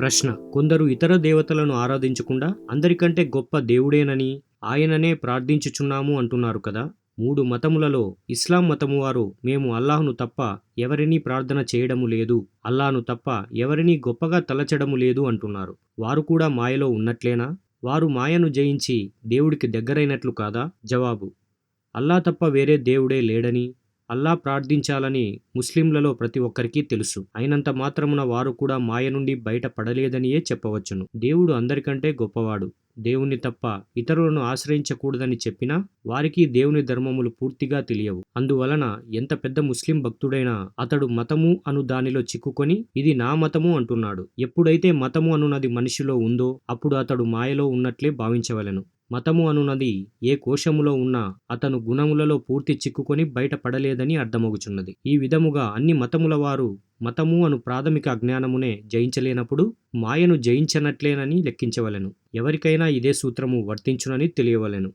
ప్రశ్న. కొందరు ఇతర దేవతలను ఆరాధించకుండా అందరికంటే గొప్ప దేవుడేనని ఆయననే ప్రార్థించుచున్నాము అంటున్నారు కదా. మూడు మతములలో ఇస్లాం మతము వారు మేము అల్లాహ్ను తప్ప ఎవరినీ ప్రార్థన చేయడము లేదు. అల్లాహ్ను తప్ప ఎవరినీ గొప్పగా తలచడము లేదు అంటున్నారు. వారు కూడా మాయలో ఉన్నట్లేనా? వారు మాయను జయించి దేవుడికి దగ్గరైనట్లు కాదా? జవాబు. అల్లా తప్ప వేరే దేవుడే లేడని అల్లా ప్రార్థించాలని ముస్లింలలో ప్రతి ఒక్కరికి తెలుసు. అయినంత మాత్రమున వారు కూడా మాయ నుండి బయట పడలేదనియే చెప్పవచ్చును. దేవుడు అందరికంటే గొప్పవాడు. దేవుని తప్ప ఇతరులను ఆశ్రయించకూడదని చెప్పినా వారికి దేవుని ధర్మములు పూర్తిగా తెలియవు. అందువలన ఎంత పెద్ద ముస్లిం భక్తుడైనా అతడు మతము అను దానిలో చిక్కుకొని ఇది నా మతము అంటున్నాడు. ఎప్పుడైతే మతము అనున్నది మనిషిలో ఉందో అప్పుడు అతడు మాయలో ఉన్నట్లే భావించవలెను. మతము అనున్నది ఏ కోశములో ఉన్నా అతను గుణములలో పూర్తి చిక్కుకొని బయటపడలేదని అర్థమగుచున్నది. ఈ విధముగా అన్ని మతముల వారు మతము అను ప్రాథమిక అజ్ఞానమునే జయించలేనప్పుడు మాయను జయించనట్లేనని లెక్కించవలెను. ఎవరికైనా ఇదే సూత్రము వర్తించునని తెలియవలెను.